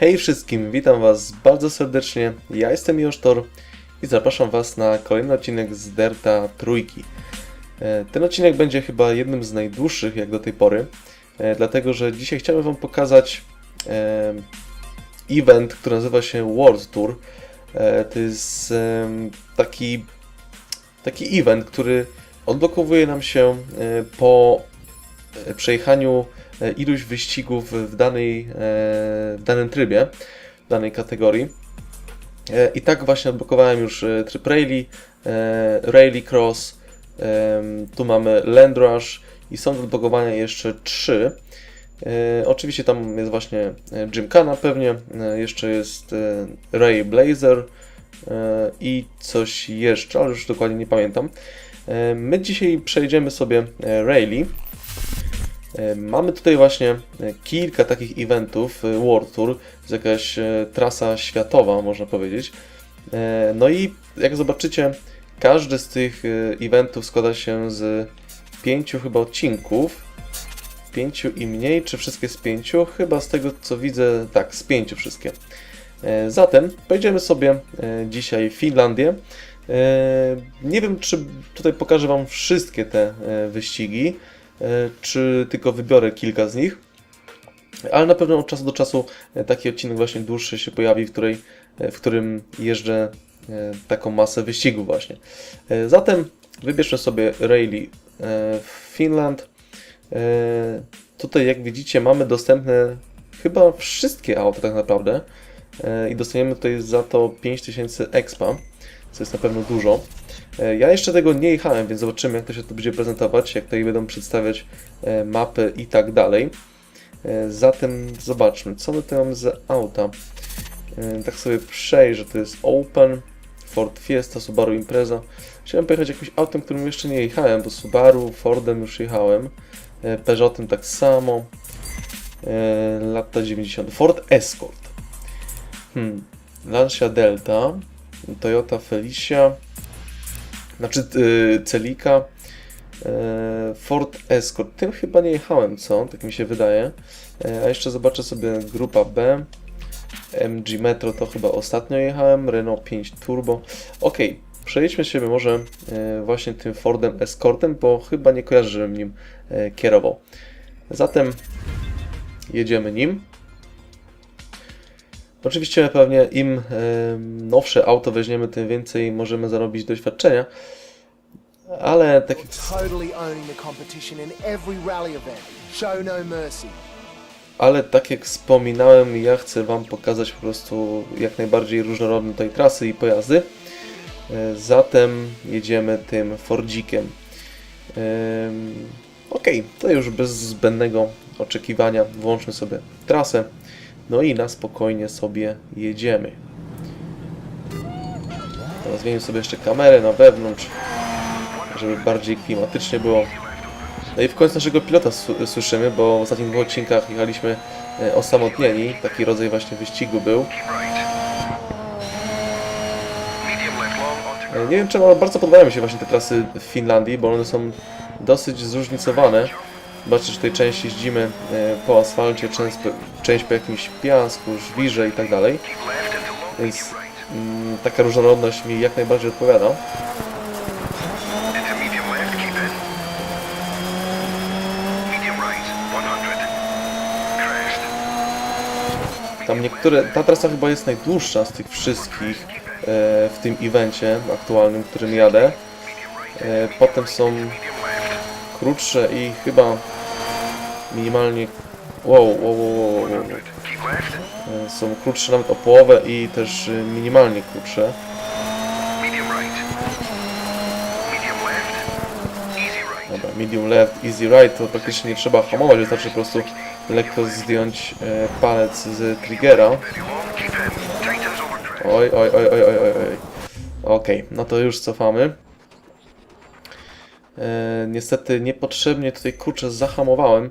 Hej wszystkim, witam was bardzo serdecznie. Ja jestem Josztor i zapraszam was na kolejny odcinek z Derta Trójki. E, Ten odcinek będzie chyba jednym z najdłuższych jak do tej pory, e, dlatego że dzisiaj chciałem wam pokazać e, event, który nazywa się World Tour. To jest taki, taki event, który odblokowuje nam się po przejechaniu iluś wyścigów w, danej, e, w danym trybie, w danej kategorii. E, I tak właśnie odblokowałem już e, tryb Rally, e, Rally Cross, tu mamy Land Rush i są do odblokowania jeszcze trzy. E, Oczywiście tam jest właśnie e, Gymkhana pewnie, e, jeszcze jest e, Ray Blazer e, i coś jeszcze, ale już dokładnie nie pamiętam. E, My dzisiaj przejdziemy sobie e. E, Mamy tutaj właśnie e, kilka takich eventów e, World Tour, to jest jakaś e, trasa światowa, można powiedzieć. E, No i jak zobaczycie, każdy z tych e, eventów składa się z pięciu chyba odcinków. Pięciu i mniej, czy wszystkie z pięciu? Chyba z tego co widzę, tak, z pięciu wszystkie. E, Zatem pojedziemy sobie e, dzisiaj w Finlandię. E, Nie wiem, czy tutaj pokażę Wam wszystkie te e, wyścigi, e, czy tylko wybiorę kilka z nich. Ale na pewno od czasu do czasu e, taki odcinek właśnie dłuższy się pojawi, w, której, e, w którym jeżdżę e, taką masę wyścigów właśnie. E, Zatem wybierzmy sobie Rally e, Finland. E, Tutaj jak widzicie mamy dostępne chyba wszystkie auta tak naprawdę E, i dostaniemy tutaj za to 5000 expa, co jest na pewno dużo. E, Ja jeszcze tego nie jechałem, więc zobaczymy jak to się tu będzie prezentować, jak tutaj będą przedstawiać e, mapy i tak dalej. E, Zatem zobaczmy, co my tutaj mamy za auta. Tak sobie przejrzę, to jest Open, Ford Fiesta, Subaru Impreza. Chciałem pojechać jakimś autem, którym jeszcze nie jechałem, bo Subaru, Fordem już jechałem. Peugeotem tak samo. Lata 90. Ford Escort. Hmm. Lancia Delta. Toyota Felicia. Znaczy yy, Celica. e, Ford Escort. Tym chyba nie jechałem, co? Tak mi się wydaje. E, A jeszcze zobaczę sobie grupa B. MG Metro to chyba ostatnio jechałem. Renault 5 Turbo. Ok, przejdźmy się może e, właśnie tym Fordem Escortem, bo chyba nie kojarzę, żebym nim e, kierował. Zatem jedziemy nim. Oczywiście pewnie im nowsze auto weźmiemy, tym więcej możemy zarobić doświadczenia. Ale tak jak no. Ale tak jak wspominałem, ja chcę Wam pokazać po prostu jak najbardziej różnorodne tutaj trasy i pojazdy. E, Zatem jedziemy tym Fordzikiem. Ok, to już bez zbędnego oczekiwania włączmy sobie trasę. No i na spokojnie sobie jedziemy. Teraz zmienię sobie jeszcze kamerę na wewnątrz, żeby bardziej klimatycznie było. No i w końcu naszego pilota słyszymy, bo w ostatnich dwóch odcinkach jechaliśmy e, osamotnieni. Taki rodzaj właśnie wyścigu był. E, Nie wiem czemu, ale bardzo podobają mi się właśnie te trasy w Finlandii, bo one są dosyć zróżnicowane. Zobaczcie, że tutaj część jeździmy e, po asfalcie, część, po- część po jakimś piasku, żwirze i tak dalej. Więc mm, taka różnorodność mi jak najbardziej odpowiada. Into medium left, keep in. Medium right, 100. Crest. Tam niektóre, ta trasa chyba jest najdłuższa z tych wszystkich e, w tym evencie aktualnym, którym jadę. E, potem są krótsze i chyba minimalnie. Wow, wow, wow, wow, wow. E, Są krótsze nawet o połowę i też e, minimalnie krótsze. Medium right. Medium left. Easy right. Dobra, medium left, easy right, to praktycznie nie trzeba hamować, wystarczy po prostu lekko zdjąć e, palec z triggera. Oj, oj, oj, oj, oj, oj, oj. Okej, no to już cofamy. E, niestety niepotrzebnie tutaj kurczę zahamowałem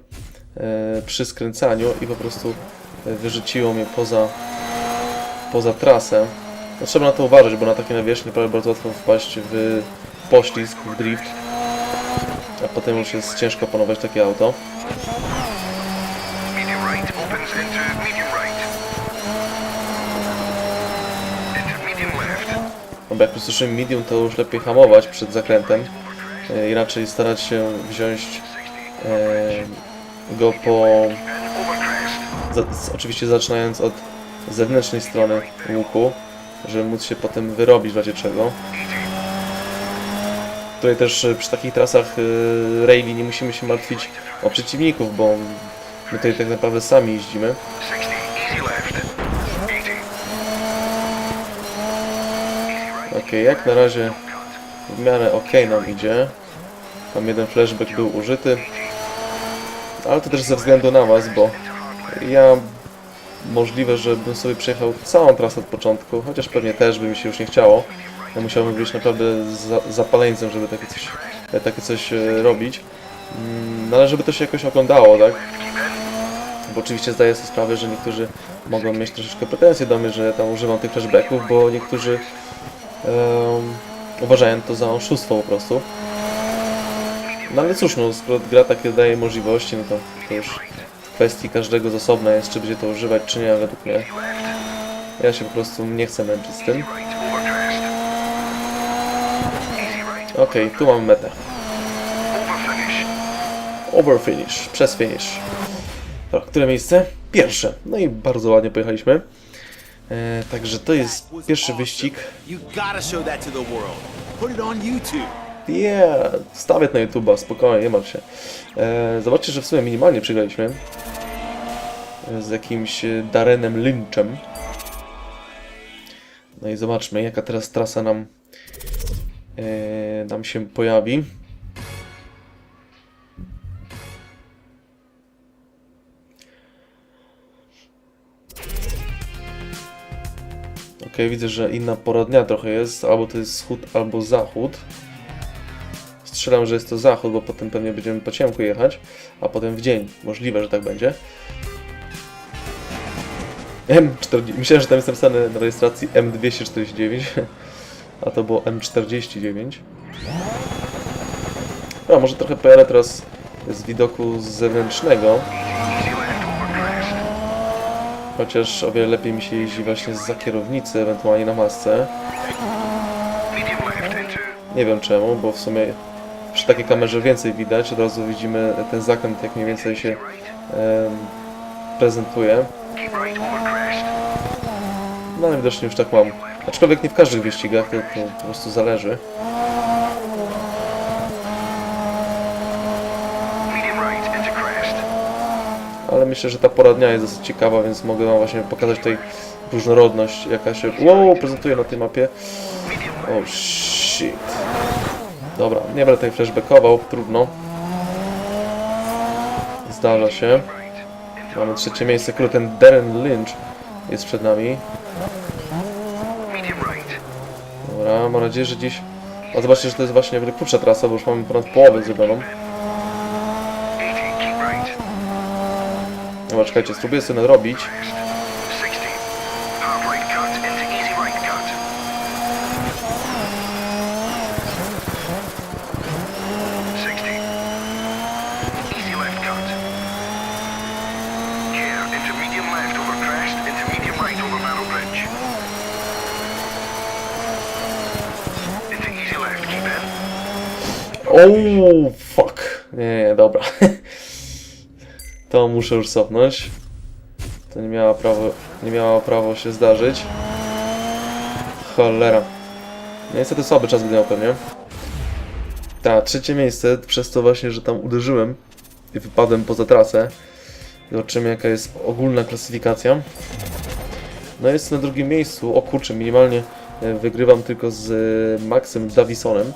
E, przy skręcaniu i po prostu e, wyrzuciło mnie poza, poza trasę. No, trzeba na to uważać, bo na takie nawierzchnie prawie bardzo łatwo wpaść w poślizg, w drift, a potem już jest ciężko panować takie auto. No, bo jak słyszymy medium, to już lepiej hamować przed zakrętem e, i raczej starać się wziąć e, go po... Za, oczywiście zaczynając od zewnętrznej strony łuku, żeby móc się potem wyrobić w razie czego. Tutaj też e, przy takich trasach rally nie musimy się martwić o przeciwników, bo my tutaj tak naprawdę sami jeździmy. 60. Easy left. 80. Ok, jak na razie w miarę ok nam idzie. Tam jeden flashback był użyty. Ale to też ze względu na Was, bo ja możliwe, że bym sobie przejechał całą trasę od początku, chociaż pewnie też by mi się już nie chciało. Ja musiałbym być naprawdę za, zapaleńcem, żeby takie coś, takie coś e, robić. Mm, No ale żeby to się jakoś oglądało, tak? Bo oczywiście zdaję sobie sprawę, że niektórzy mogą mieć troszeczkę pretensje do mnie, że tam używam tych flashbacków, bo niektórzy em, uważają to za oszustwo po prostu. No ale cóż, no, skoro gra takie daje możliwości, no to, to już kwestii każdego z osobna jest, czy będzie to używać, czy nie, według mnie. Ja się po prostu nie chcę męczyć z tym. Okej, tu mamy metę. Over finish. Over finish, przez finish. Dobra, które miejsce? Pierwsze. No i bardzo ładnie pojechaliśmy. E, także to jest pierwszy wyścig. You gotta show that to the world. Put it on YouTube. Yeah, wstawię to na YouTube'a, spokojnie, nie martw się. E, zobaczcie, że w sumie minimalnie przegraliśmy. E, Z jakimś e, Darenem Lynchem. No i zobaczmy, jaka teraz trasa nam, e, nam się pojawi. Ok, widzę, że inna pora dnia trochę jest. Albo to jest wschód, albo zachód. Strzelam, że jest to zachód, bo potem pewnie będziemy po ciemku jechać, a potem w dzień. Możliwe, że tak będzie. M40. Myślałem, że tam jest napisane na rejestracji M249, a to było M49. A może trochę pojadę teraz z widoku zewnętrznego. Chociaż o wiele lepiej mi się jeździ właśnie za kierownicy, ewentualnie na masce. Nie wiem czemu, bo w sumie takiej kamerze więcej widać, od razu widzimy ten zakręt, jak mniej więcej się prezentuje. No ale widocznie już tak mam. Aczkolwiek nie w każdych wyścigach, to, to po prostu zależy. Ale myślę, że ta pora dnia jest dosyć ciekawa, więc mogę wam właśnie pokazać tutaj różnorodność, jaka się wow, prezentuje na tej mapie. Oh shit. Dobra, nie będę tutaj flashbackował, trudno. Zdarza się. Mamy trzecie miejsce, kurde, ten Darren Lynch jest przed nami. Dobra, mam nadzieję, że dziś... A zobaczcie, że to jest właśnie krótsza trasa, bo już mamy ponad połowę zrobioną. 80. Keep right. Dobra, czekajcie, spróbuję sobie nadrobić. Oh, fuck. Nie, nie, dobra. To muszę już cofnąć. To nie miało prawo, nie miało prawo się zdarzyć. Cholera. Niestety słaby czas będę miał pewnie. Tak, trzecie miejsce, przez to właśnie, że tam uderzyłem i wypadłem poza trasę. Zobaczymy jaka jest ogólna klasyfikacja. No jest na drugim miejscu, o kurczę, minimalnie e, wygrywam tylko z e, Maxem Davisonem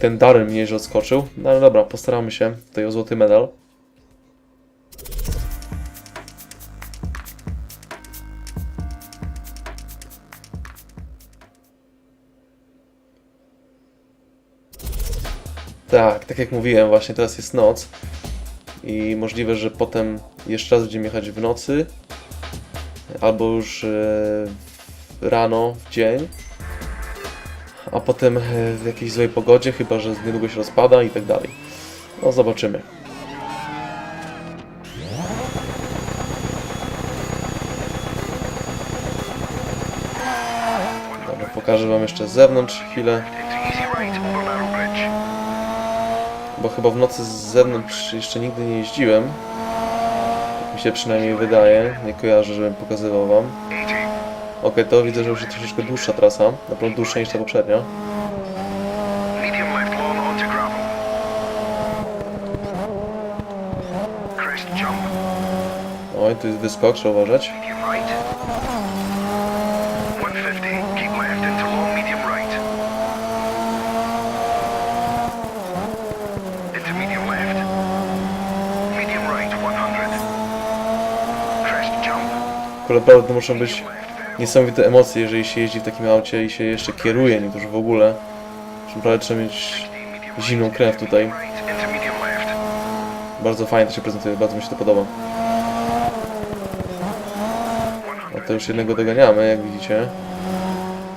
ten Darren mnie że odskoczył. No ale dobra, postaramy się tutaj o złoty medal. Tak, tak jak mówiłem, właśnie teraz jest noc. I możliwe, że potem jeszcze raz będziemy jechać w nocy. Albo już e, rano, w dzień a potem e, w jakiejś złej pogodzie, chyba że niedługo się rozpada i tak dalej. No zobaczymy. Dobra, Pokażę wam jeszcze z zewnątrz chwilę, bo chyba w nocy z zewnątrz jeszcze nigdy nie jeździłem. Tak mi się przynajmniej wydaje. Nie kojarzę, żebym pokazywał wam. 80. Okej, to widzę, że już jest troszeczkę dłuższa trasa. Na pewno dłuższa niż ta poprzednia. Oj, tu jest wyskok, trzeba uważać. Medium right. 150. Keep left into long medium right. Into medium left. Medium right 100. Crest jump. Akurat naprawdę to muszą być niesamowite emocje, jeżeli się jeździ w takim aucie i się jeszcze kieruje, niektórzy w ogóle. Że Naprawdę trzeba mieć zimną krew tutaj. Bardzo fajnie to się prezentuje, bardzo mi się to podoba. 100. A to już jednego doganiamy, jak widzicie.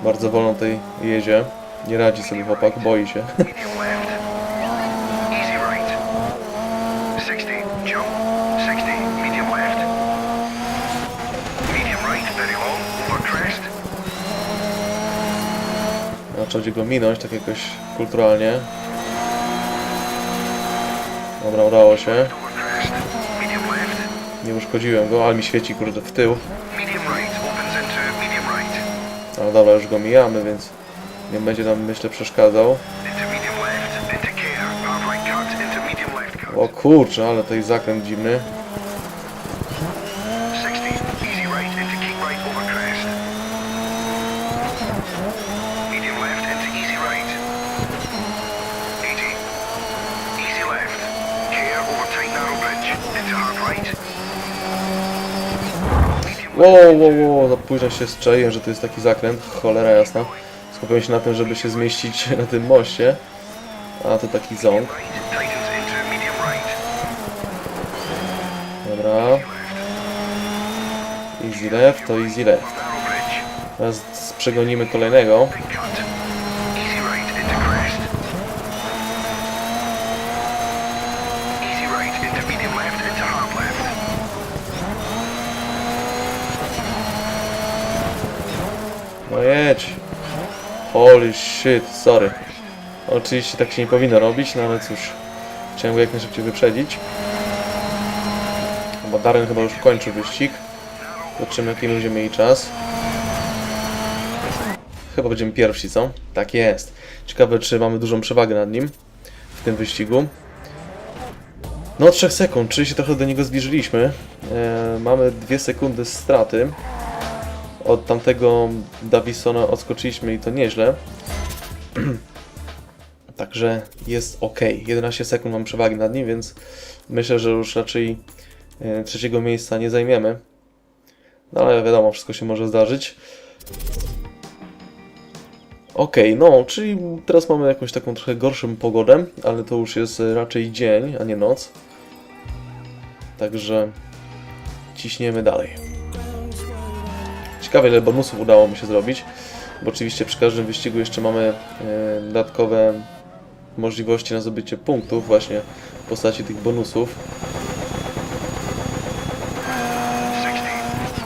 Bardzo wolno tutaj jedzie. Nie radzi sobie chłopak, boi się. trzeba go minąć tak jakoś kulturalnie. Dobra, udało się. Nie uszkodziłem go, ale mi świeci kurde w tył. Ale dobra, już go mijamy, więc nie będzie nam myślę przeszkadzał. O kurczę, ale tutaj zakręt dziwny. 60. Easy right. Into keep right. Over crest. Medium left. Into easy right. 80. Easy left. Care over tight narrow bridge. Into hard right. Medium Wow, wow, wow, za późno się strzeliłem, że to jest taki zakręt, cholera jasna. Skupiłem się na tym, żeby się zmieścić na tym moście. A to taki right. Dobra. Easy left, to easy left. Teraz przegonimy kolejnego. Big cut. Easy right into crest. Easy right into medium left into hard left. No. Holy shit, sorry. Oczywiście tak się nie powinno robić, no ale cóż. Chciałem go jak najszybciej wyprzedzić. Bo Darren chyba już kończył wyścig. Zobaczymy jaki ludzie mieli czas. Chyba będziemy pierwsi, co? Tak jest. Ciekawe, czy mamy dużą przewagę nad nim w tym wyścigu. No, 3 sekund, czyli się trochę do niego zbliżyliśmy. E, mamy 2 sekundy straty. Od tamtego Davisona odskoczyliśmy i to nieźle. Także jest ok. 11 sekund mam przewagi nad nim, więc myślę, że już raczej e, trzeciego miejsca nie zajmiemy. No ale wiadomo, wszystko się może zdarzyć. Okej, no, czyli teraz mamy jakąś taką trochę gorszą pogodę, ale to już jest raczej dzień, a nie noc. Także ciśniemy dalej. Ciekawe ile bonusów udało mi się zrobić, bo oczywiście przy każdym wyścigu jeszcze mamy e, dodatkowe możliwości na zdobycie punktów właśnie w postaci tych bonusów. 60.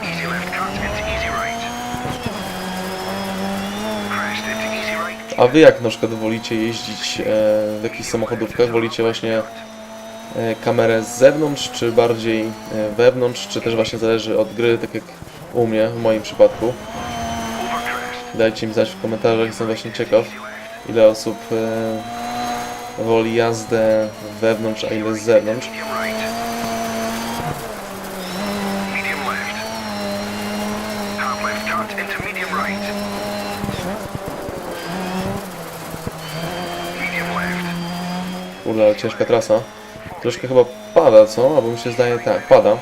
Easy left cut into easy right. Crest into easy right. A wy jak na przykład wolicie jeździć e, w jakichś samochodówkach? Wolicie właśnie e, kamerę z zewnątrz, czy bardziej wewnątrz, czy też właśnie zależy od gry, tak jak u mnie, w moim przypadku? Dajcie mi znać w komentarzach, jestem właśnie ciekaw, ile osób e, woli jazdę wewnątrz, a ile z zewnątrz. Kurde, ciężka trasa. Troszkę chyba pada, co? Albo mi się zdaje, tak, pada.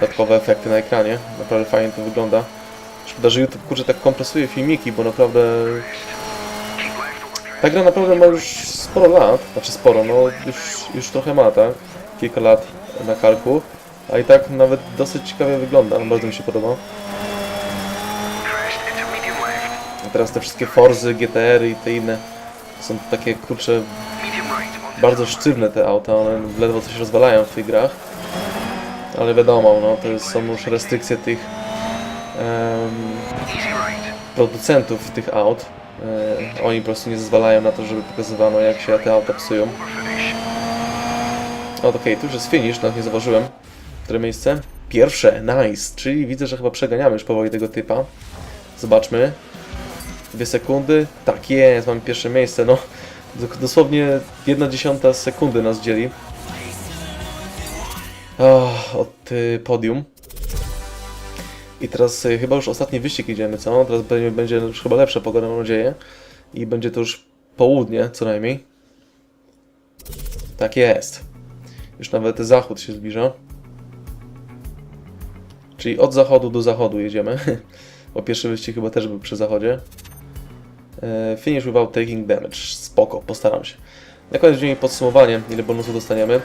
Dodatkowe efekty na ekranie. Naprawdę fajnie to wygląda. Szkoda, że YouTube kurczę tak kompresuje filmiki, bo naprawdę. Ta gra naprawdę ma już sporo lat, znaczy sporo, no już, już trochę ma, tak? Kilka lat na karku, a i tak nawet dosyć ciekawie wygląda, bardzo mi się podoba. A teraz te wszystkie Forzy, GTR i te inne są takie kurcze, bardzo sztywne te auta, one ledwo coś rozwalają w tych grach. Ale wiadomo, no to jest, są już restrykcje tych producentów tych aut. E, oni po prostu nie zezwalają na to, żeby pokazywano jak się te auta psują. O, okej, tu już jest finish, nawet nie zauważyłem. Które miejsce? Pierwsze, nice. Czyli widzę, że chyba przeganiamy już powoli tego typa. Zobaczmy. Dwie sekundy. Tak jest, mamy pierwsze miejsce. No, dosłownie jedna dziesiąta sekundy nas dzieli. Od y, podium. I teraz y, chyba już ostatni wyścig idziemy, co? Teraz będzie, już chyba lepsza pogoda, mam nadzieję. I będzie to już południe, co najmniej. Tak jest. Już nawet zachód się zbliża. Czyli od zachodu do zachodu jedziemy. Bo pierwszy wyścig chyba też był przy zachodzie. E, Finish without taking damage. Spoko, postaram się. Na koniec dzień podsumowanie, ile bonusów dostaniemy.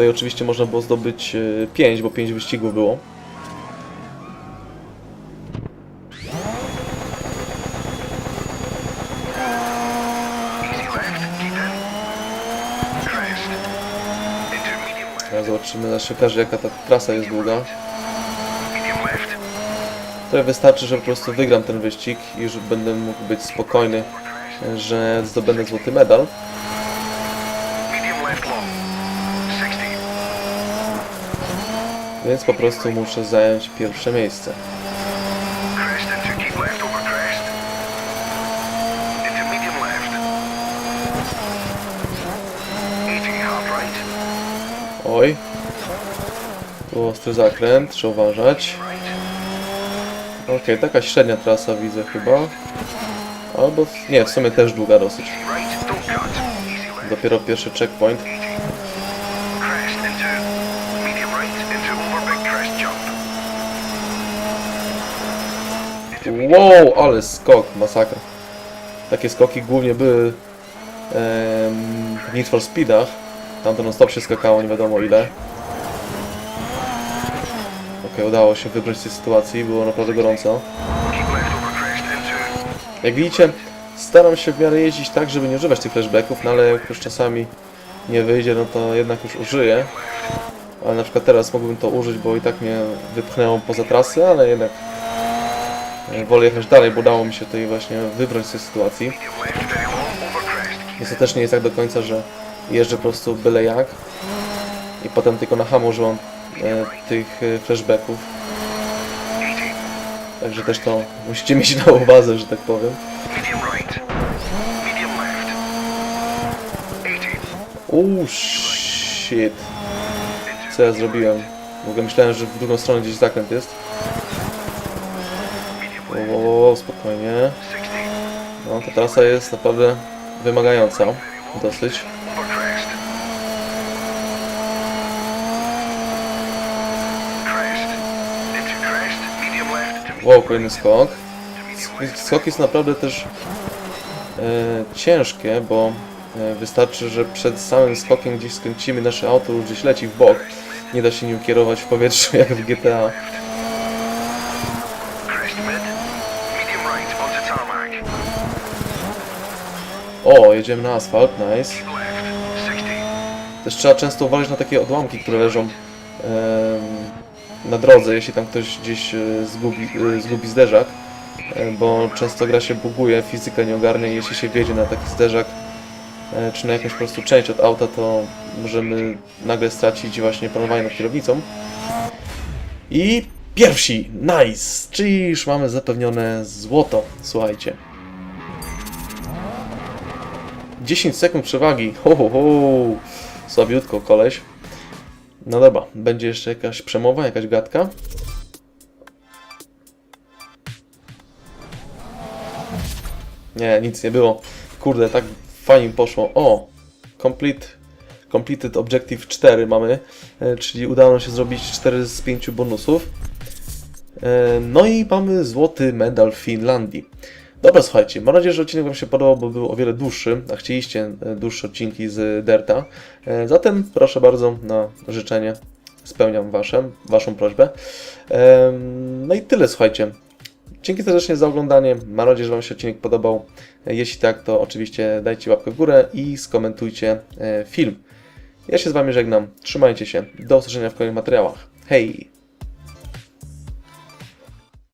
Tutaj oczywiście można było zdobyć 5, bo 5 wyścigów było. Teraz zobaczymy, na okaże jaka ta trasa jest długa. To wystarczy, że po prostu wygram ten wyścig i już będę mógł być spokojny, że zdobędę złoty medal. Medium left long. 60. Więc po prostu muszę zająć pierwsze miejsce. Crest into keep left over crest. Into medium left. 80 hard right. Oj. Tu ostry zakręt, trzeba uważać. Okej, taka średnia trasa widzę chyba. Albo, nie, w sumie też długa dosyć. Dopiero pierwszy checkpoint. Wow, ale skok, masakra. Takie skoki głównie były em, w Need for Speedach. Tam to non stop się skakało, nie wiadomo ile. Okej, udało się wybrać z tej sytuacji, było naprawdę gorąco. Jak widzicie, staram się w miarę jeździć tak, żeby nie używać tych flashbacków, no ale jak już czasami nie wyjdzie, no to jednak już użyję. Ale na przykład teraz mógłbym to użyć, bo i tak mnie wypchnęło poza trasę, ale jednak wolę jechać dalej, bo udało mi się tutaj właśnie wybrać z tej sytuacji. Więc to też nie jest tak do końca, że jeżdżę po prostu byle jak i potem tylko na hamu używam e, tych e, flashbacków. 80. Także też to musicie mieć na uwadze, że tak powiem. Medium right. Medium left. 80. Uuu, shit. Co ja zrobiłem? W ogóle myślałem, że w drugą stronę gdzieś zakręt jest. 60. No, ta trasa jest naprawdę wymagająca. Dosyć. Wow, kolejny skok. medium left. Skok jest naprawdę też e, ciężkie, bo e, wystarczy, że przed samym skokiem gdzieś skręcimy nasze auto, już gdzieś leci w bok. Nie da się nim kierować w powietrzu jak w GTA. O, jedziemy na asfalt, nice. Left. 60. Też trzeba często uważać na takie odłamki, które leżą na drodze, jeśli tam ktoś gdzieś e, zgubi, e, zgubi zderzak, e, bo często gra się buguje, fizyka nie ogarnia i jeśli się wjedzie na taki zderzak, czy na jakąś po prostu część od auta, to możemy nagle stracić właśnie panowanie nad kierownicą. I pierwsi, nice! Czyli już mamy zapewnione złoto, słuchajcie. 10 sekund przewagi. Ho, ho, ho. Słabiutko, koleś. No dobra, będzie jeszcze jakaś przemowa, jakaś gadka. Nie, nic nie było. Kurde, tak fajnie poszło. O! Complete, completed Objective 4 mamy, e, czyli udało nam się zrobić 4 z 5 bonusów. E, No i mamy złoty medal Finlandii. Dobra, słuchajcie, mam nadzieję, że odcinek Wam się podobał, bo był o wiele dłuższy, a chcieliście e, dłuższe odcinki z Derta. E, Zatem proszę bardzo na życzenie, spełniam wasze, Waszą prośbę. No i tyle, słuchajcie. Dzięki serdecznie za oglądanie. Mam nadzieję, że Wam się odcinek podobał. E, Jeśli tak, to oczywiście dajcie łapkę w górę i skomentujcie e, film. Ja się z Wami żegnam. Trzymajcie się. Do usłyszenia w kolejnych materiałach. Hej!